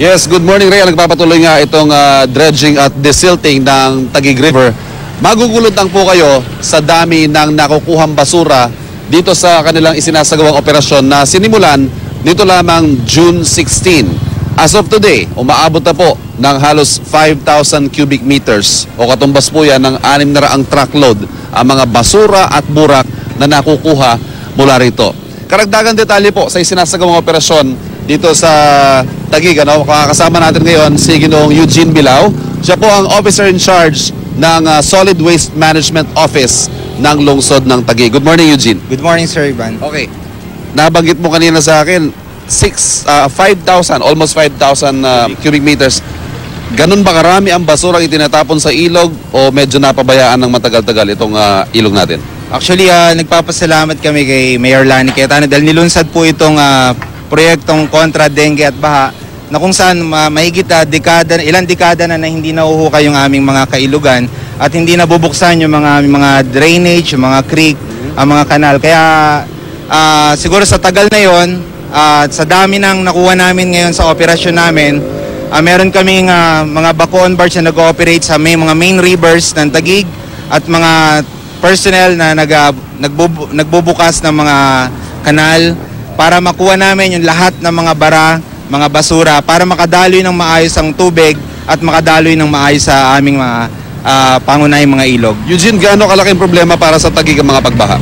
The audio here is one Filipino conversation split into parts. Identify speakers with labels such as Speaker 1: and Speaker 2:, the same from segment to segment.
Speaker 1: Yes, good morning Ray. Nagpapatuloy nga itong ah, dredging at desilting ng Taguig River. Magugulot lang po kayo sa dami ng nakukuhang basura dito sa kanilang isinasagawang operasyon na sinimulan dito lamang June 16. As of today, umaabot na po ng halos 5,000 cubic meters o katumbas po yan ng 600 truckload ang mga basura at burak na nakukuha mula rito. Karagdagan detalye po sa isinasagawang operasyon dito sa Taguig. Ano? Kasama natin ngayon si Ginoong Eugene Bilao. Siya po ang officer in charge ng ah, Solid Waste Management Office ng lungsod ng Taguig. Good morning, Eugene.
Speaker 2: Good morning, Sir Ivan.
Speaker 1: Okay. Nabanggit mo kanina sa akin, 6, ah, 5,000, almost 5,000 ah, cubic meters. Ganun ba karami ang basura ang itinatapon sa ilog o medyo napabayaan ng matagal-tagal itong ah, ilog natin?
Speaker 2: Actually, ah, nagpapasalamat kami kay Mayor Lani Cayetano dahil nilunsad po itong ah, proyektong kontra dengue at baha na kung saan ma- mahigit ah, dekada, ilang dekada na na hindi nauhukay yung aming mga kailugan at hindi nabubuksan yung mga mga drainage, yung mga creek, ang mga kanal. Kaya ah, siguro sa tagal na yon at sa dami ng nakuha namin ngayon sa operasyon namin, ah, meron kaming ah, mga bacoon barge na nag-ooperate sa may mga main rivers ng Taguig at mga personnel na nag, nagbubu- nagbubukas ng mga kanal para makuha namin yung lahat ng mga bara, mga basura para makadaloy ng maayos ang tubig at makadaloy ng maayos sa aming mga ah, pangunahing mga ilog.
Speaker 1: Eugene, gaano kalaking problema para sa Taguig ang mga pagbaha?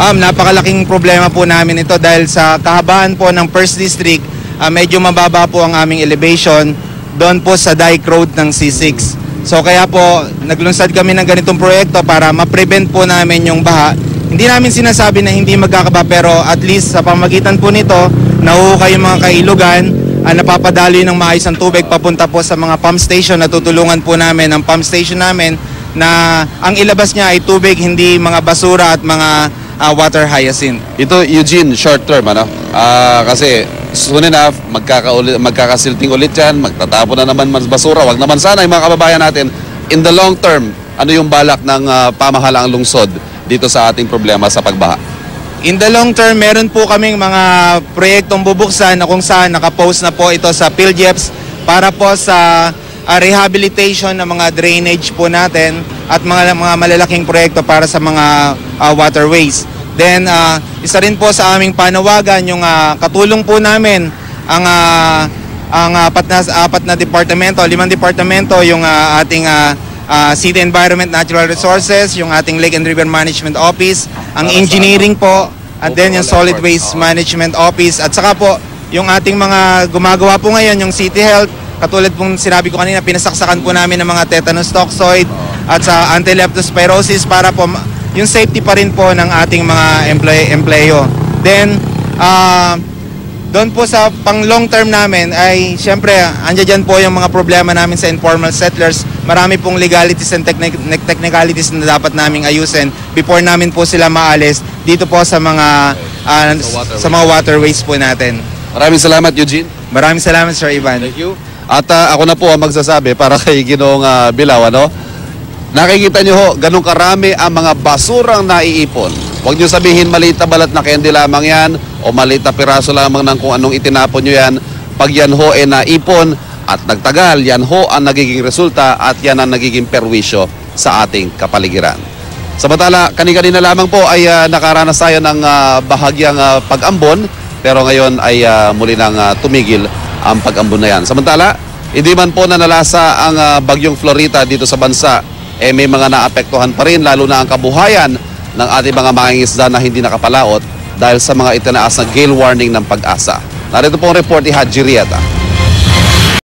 Speaker 2: Um, napakalaking problema po namin ito dahil sa kahabaan po ng First District, ah, medyo mababa po ang aming elevation doon po sa Dyke Road ng C6. So kaya po naglunsad kami ng ganitong proyekto para ma-prevent po namin yung baha. Hindi namin sinasabi na hindi magkakaba pero at least sa pamagitan po nito, nahuhukay yung mga kailugan, ah, napapadaloy ng maayos ang tubig papunta po sa mga pump station. Natutulungan po namin ang pump station namin na ang ilabas niya ay tubig, hindi mga basura at mga ah, water hyacinth.
Speaker 1: Ito, Eugene, short term, ano? Ah, kasi soon enough, magkakauli, magkakasilting ulit yan, magtatapon na naman basura. Wag naman sana yung mga kababayan natin. In the long term, ano yung balak ng ah, pamahalaang lungsod dito sa ating problema sa pagbaha?
Speaker 2: In the long term, meron po kaming mga proyektong bubuksan na kung saan nakapost na po ito sa PhilJeps para po sa ah, rehabilitation ng mga drainage po natin at mga, mga malalaking proyekto para sa mga ah, waterways. Then, ah, isa rin po sa aming panawagan yung ah, katulong po namin ang ah, ang apat na apat na departamento, limang departamento, yung ah, ating ah, ah, City Environment Natural Resources, yung ating Lake and River Management Office, ang
Speaker 1: Para
Speaker 2: engineering po, at then yung Solid
Speaker 1: effort.
Speaker 2: Waste. Management Office, at saka po yung ating mga gumagawa po ngayon, yung City Health, katulad pong sinabi ko kanina, pinasaksakan po namin ng mga tetanus toxoid at sa anti-leptospirosis para po yung safety pa rin po ng ating mga employ empleyo. Then, ah doon po sa pang long term namin ay siyempre andyan dyan po yung mga problema namin sa informal settlers. Marami pong legalities and technic- technicalities na dapat naming ayusin before namin po sila maalis dito po sa mga ah,
Speaker 1: Sa
Speaker 2: sa mga waterways po natin.
Speaker 1: Maraming salamat, Eugene.
Speaker 2: Maraming salamat Sir Ivan.
Speaker 1: Thank you. At ah, ako na po ang magsasabi para kay Ginoong ah, Bilao, ano? Nakikita niyo ho, ganun karami ang mga basurang naiipon. Huwag niyo sabihin maliit na balat na candy lamang yan o maliit na piraso lamang ng kung anong itinapon niyo yan. Pag yan ho ay naipon at nagtagal, yan ho ang nagiging resulta at yan ang nagiging perwisyo sa ating kapaligiran. Samantala, kani-kanina lamang po ay ah, nakaranas tayo ng ah, bahagyang ah, pag-ambon pero ngayon ay ah, muli nang ah, tumigil ang pag-ambon na yan. Samantala, hindi man po nanalasa ang ah, bagyong Florita dito sa bansa, eh may mga naapektuhan pa rin lalo na ang kabuhayan ng ating mga mangingisda na hindi nakapalaot dahil sa mga itinaas na gale warning ng pag-asa. Narito po ang report ni Haji Rieta.